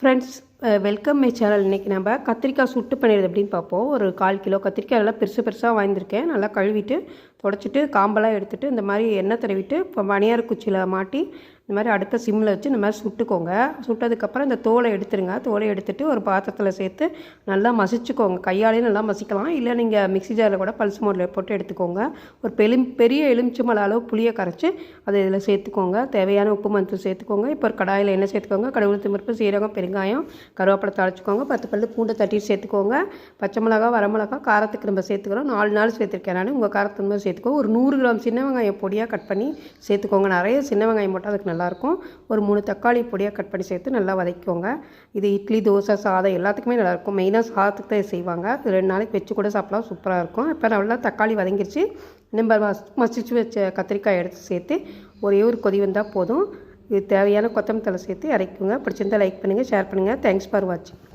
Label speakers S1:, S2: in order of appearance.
S1: Friends welcome my channel இன்றைக்கி நம்ம கத்திரிக்காய் சுட்டு பண்ணிடுறது அப்படின்னு பார்ப்போம். ஒரு கால் கிலோ கத்திரிக்காய் நல்லா பெருசு பெருசாக வாங்கியிருக்கேன். நல்லா கழுவிட்டு தொடச்சிட்டு காம்பெல்லாம் எடுத்துகிட்டு இந்த மாதிரி எண்ணெய் தடவிட்டு இப்போ மணியார் குச்சியில் மாட்டி இந்த மாதிரி அடுத்த சிம்மில் வச்சு இந்த மாதிரி சுட்டுக்கோங்க. சுட்டதுக்கப்புறம் இந்த தோலை எடுத்துருங்க. தோலை எடுத்துகிட்டு ஒரு பாத்திரத்தில் சேர்த்து நல்லா மசிச்சுக்கோங்க. கையாலேயும் நல்லா மசிக்கலாம். இல்லை நீங்கள் மிக்ஸி ஜாரில் கூட பல்ஸ் மோடில் போட்டு எடுத்துக்கோங்க. ஒரு பெரும் பெரிய எலுமிச்சம்பழ அளவு புளியை கரைச்சி அதை இதில் சேர்த்துக்கோங்க. தேவையான உப்பு மஞ்சள் சேர்த்துக்கோங்க. இப்போ ஒரு கடாயில் எண்ணெய் சேர்த்துக்கோங்க. கடவுள் திமிர்ப்பு சீரகம் பெருங்காயம் கருவேப்பிலை தழைச்சிக்கோங்க பத்து பல்லு பூண்டை தட்டி சேர்த்துக்கோங்க. பச்சை மிளகா வரமிளகா காரத்துக்கு நம்ம சேர்த்துக்கிறோம். நாலு நாள் சேர்த்துருக்கேன் நான். உங்கள் காரத்துக்கு மாதிரி சேர்த்துக்கோ. ஒரு நூறு கிராம் சின்ன வெங்காயம் பொடியாக கட் பண்ணி சேர்த்துக்கோங்க. நிறைய சின்ன வெங்காயம் போட்டால் அதுக்கு நல்லா நல்லாயிருக்கும். ஒரு மூணு தக்காளி பொடியாக கட் பண்ணி சேர்த்து நல்லா வதக்கிக்கோங்க. இது இட்லி தோசை சாதம் எல்லாத்துக்குமே நல்லாயிருக்கும். மெயினாக சாதத்துக்கு தான் செய்வாங்க. ரெண்டு நாளைக்கு வச்சு கூட சாப்பிடலாம். சூப்பராக இருக்கும். இப்போ நல்லா தக்காளி வதங்கிருச்சு. நம்ம மசிச்சு வச்ச கத்திரிக்காய் எடுத்து சேர்த்து ஒரே ஒரு கொதி வந்தால் போதும். இது தேவையான கொத்தமல்லி தலை சேர்த்து இறக்குங்க பிடிச்சிருந்தால் லைக் பண்ணுங்கள் ஷேர் பண்ணுங்கள் தேங்க்ஸ் ஃபார் வாட்சிங்